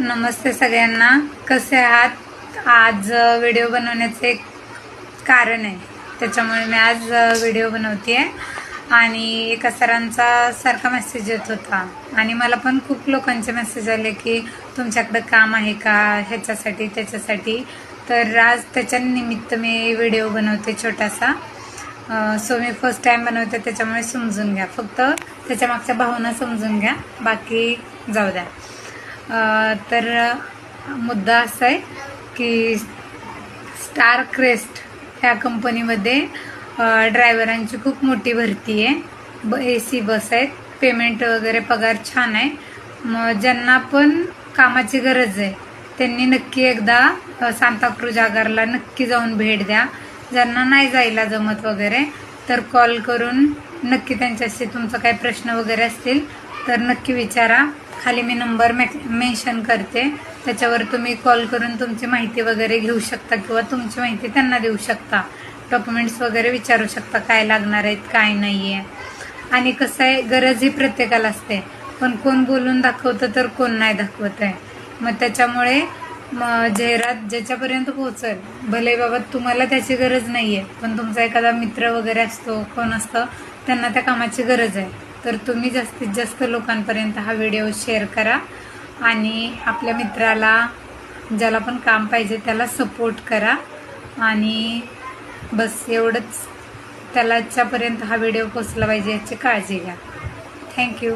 नमस्ते सगळ्यांना. कसे आहात? आज व्हिडिओ बनवण्याचं एक कारण आहे. त्याच्यामुळे मी आज व्हिडिओ बनवते आहे आणि एका सरांचा सारखा मेसेज येत होता. आणि मला पण खूप लोकांचे मेसेज आले की तुमच्याकडं काम आहे का? ह्याच्यासाठी त्याच्यासाठी. तर आज त्याच्या निमित्त मी व्हिडिओ बनवते छोटासा. सो मी फर्स्ट टाईम बनवते त्याच्यामुळे समजून घ्या. फक्त त्याच्या मागच्या भावना समजून घ्या. बाकी जाऊ द्या. तर मुद्दा असा आहे की स्टार क्रेस्ट ह्या कंपनीमध्ये ड्रायव्हरांची खूप मोठी भरती आहे. ब ए सी बस आहेत. पेमेंट वगैरे पगार छान आहे. मग ज्यांना पण कामाची गरज आहे त्यांनी नक्की एकदा सांताक्रूज आगारला नक्की जाऊन भेट द्या. ज्यांना नाही जायला जमत वगैरे तर कॉल करून नक्की त्यांच्याशी तुमचा काही प्रश्न वगैरे असतील तर नक्की विचारा. खाली मी नंबर मेन्शन करते. त्याच्यावर तुम्ही कॉल करून तुमची माहिती वगैरे घेऊ शकता किंवा तुमची माहिती त्यांना देऊ शकता. डॉक्युमेंट्स वगैरे विचारू शकता काय लागणार आहेत काय नाही आहे आणि कसं आहे गरज ही प्रत्येकाला असते. पण कोण बोलून दाखवतं तर कोण नाही दाखवत आहे. मग त्याच्यामुळे मग जाहिरात ज्याच्यापर्यंत पोहोचल भले बाबा तुम्हाला त्याची गरज नाही आहे पण तुमचा एखादा मित्र वगैरे असतो कोण असतं त्यांना त्या कामाची गरज आहे. तर तुम्ही जास्तीत जास्त लोकांपर्यंत हा व्हिडिओ शेअर करा आणि आपल्या मित्राला ज्याला पण काम पाहिजे त्याला सपोर्ट करा. आणि बस एवढंच. त्यालाच्यापर्यंत हा व्हिडिओ पोचला पाहिजे याची काळजी घ्या. थँक्यू